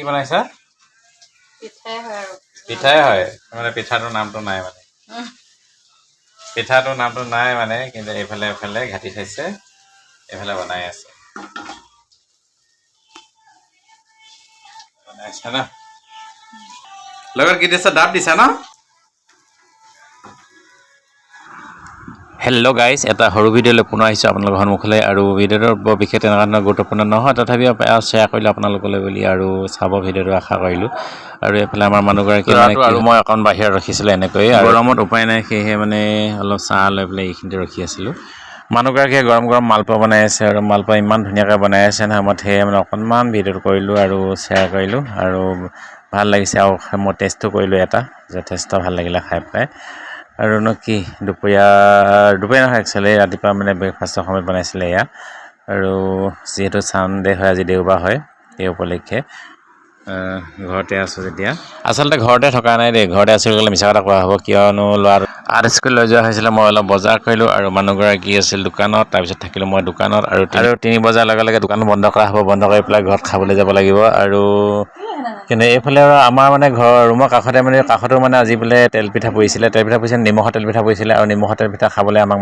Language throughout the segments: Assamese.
কি বনাইছা? পিঠাই হয় মানে পিঠাটোৰ নামটো নাই মানে। পিঠাটোৰ নামটো নাই মানে কিন্তু এইফালে এইফালে ঘাটি থৈছে এইফালে বনাই আছে। বনাইছে ন? লগত কি দিছা ডাব দিছা ন? হেল্ল' গাইজ এটা সৰু ভিডিঅ'লৈ পুনৰ আহিছোঁ আপোনালোকৰ সন্মুখলৈ আৰু ভিডিঅ'টোৰ বৰ বিশেষ তেনেকুৱা ধৰণৰ গুৰুত্বপূৰ্ণ নহয়। তথাপিও শ্বেয়াৰ কৰিলোঁ আপোনালোকলৈ বুলি আৰু চাব ভিডিঅ'টো আশা কৰিলোঁ। আৰু এইফালে আমাৰ মানুহগৰাকী মানে আৰু মই অকণ বাহিৰত ৰখিছিলোঁ এনেকৈ আৰু গৰমত উপায় নাই সেয়েহে মানে অলপ চাহ লৈ পেলাই এইখিনিতে ৰখি আছিলোঁ। মানুহগৰাকীয়ে গৰম গৰম মালপোৱা বনাই আছে আৰু মালপোৱা ইমান ধুনীয়াকৈ বনাই আছে নহয়। মই সেয়ে মানে অকণমান ভিডিঅ'টো কৰিলোঁ আৰু শ্বেয়াৰ কৰিলোঁ আৰু ভালো লাগিছে আৰু মই টেষ্টটো কৰিলোঁ এটা। যথেষ্ট ভালো লাগিলে খাই পেলাই। আৰুনো কি দুপৰীয়া দুপৰীয়া নহয় একচুৱেলি ৰাতিপুৱা মানে ব্ৰেকফাষ্টৰ সময়ত বনাইছিলে এয়া। আৰু যিহেতু ছানডে' হয় আজি দেওবাৰ হয় সেই উপলক্ষে। ঘৰতে আছোঁ যেতিয়া। আচলতে ঘৰতে থকা নাই দেই ঘৰতে আছোঁ বুলি ক'লে মিছা কথা কোৱা হ'ব কিয়নো ল'ৰা আৰ্ট স্কুল লৈ যোৱা হৈছিলে মই অলপ বজাৰ কৰিলোঁ আৰু মানুহগৰাকী আছিল দোকানত তাৰপিছত থাকিলোঁ মই দোকানত আৰু আৰু তিনি বজাৰ লগে লগে দোকান বন্ধ কৰা হ'ব বন্ধ কৰি পেলাই ঘৰত খাবলৈ যাব লাগিব আৰু কিন্তু এইফালে আমাৰ মানে ঘৰৰ ৰুমৰ কাষতে মানে কাষতো মানে আজি বোলে তেল পিঠা পৰিছিলে। তেল পিঠা পৰিছিলে নিমখৰ তেল পিঠা পৰিছিলে আৰু নিমখৰ তেল পিঠা খাবলৈ আমাক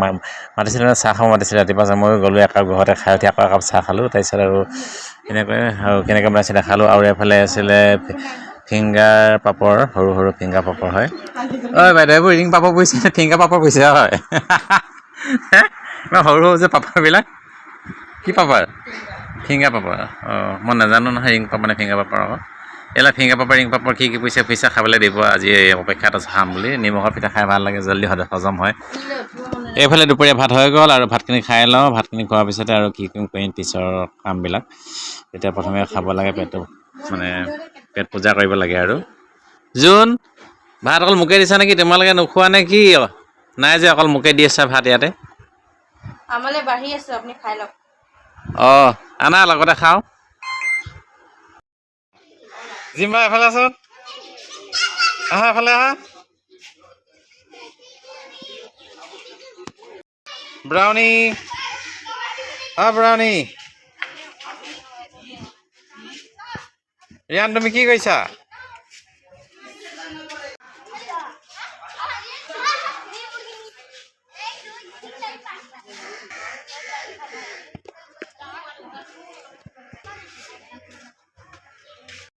মাতিছিলে মানে চাহ খাব মাতিছিলে। ৰাতিপুৱা ময়ো গ'লোঁ একাপ ঘৰতে খাই উঠি আকৌ একাপ চাহ খালোঁ। তাৰপিছত আৰু এনেকৈ আৰু কেনেকৈ বনাইছিলে খালোঁ। আৰু এইফালে আছিলে ফিংগাৰ পাপৰ সৰু সৰু ফিংগাৰ পাপৰ হয়। ঐ বাইদেউ এইবোৰ ৰিং পাপৰ পৰিছে ফিংগাৰ পাপৰ পৰিছে হয়? ইমান সৰু সৰু যে পাপৰবিলাক কি পাপৰ? ফিংগাৰ পাপৰ অঁ। মই নাজানো নহয় ৰিং পাপৰ নে ফিংগাৰ পাপৰ আকৌ। এইবিলাক ফিংগাৰ পাপৰ ৰিং পাপৰ কি কি পইচা পইচা খাবলৈ দিব আজি অপেক্ষাত আছোঁ খাম বুলি। নিমখৰ পিঠা খাই ভাল লাগে জল্দি হজ- হজম হয়। এইফালে দুপৰীয়া ভাত হৈ গ'ল আৰু ভাতখিনি খাই লওঁ। ভাতখিনি খোৱাৰ পিছতে আৰু কি কি কৰিম পিছৰ কামবিলাক। এতিয়া প্ৰথমে খাব লাগে পেটটো মানে পেট পূজা কৰিব লাগে আৰু। জোন ভাত অকল মোকে দিছা নেকি? তোমালোকে নোখোৱা নে কি নাই যে অকল মোকে দি আছা ভাত ইয়াতে। আমালৈ বাঢ়ি আছো আপুনি খাই লওক। অঁ আনা লগতে খাওঁ। জিম্বা এফালে আছোন আহা এফালে আহা। ব্রাউনি। আ ব্ৰাউনি ৰিয়ান তুমি কি কৰিছা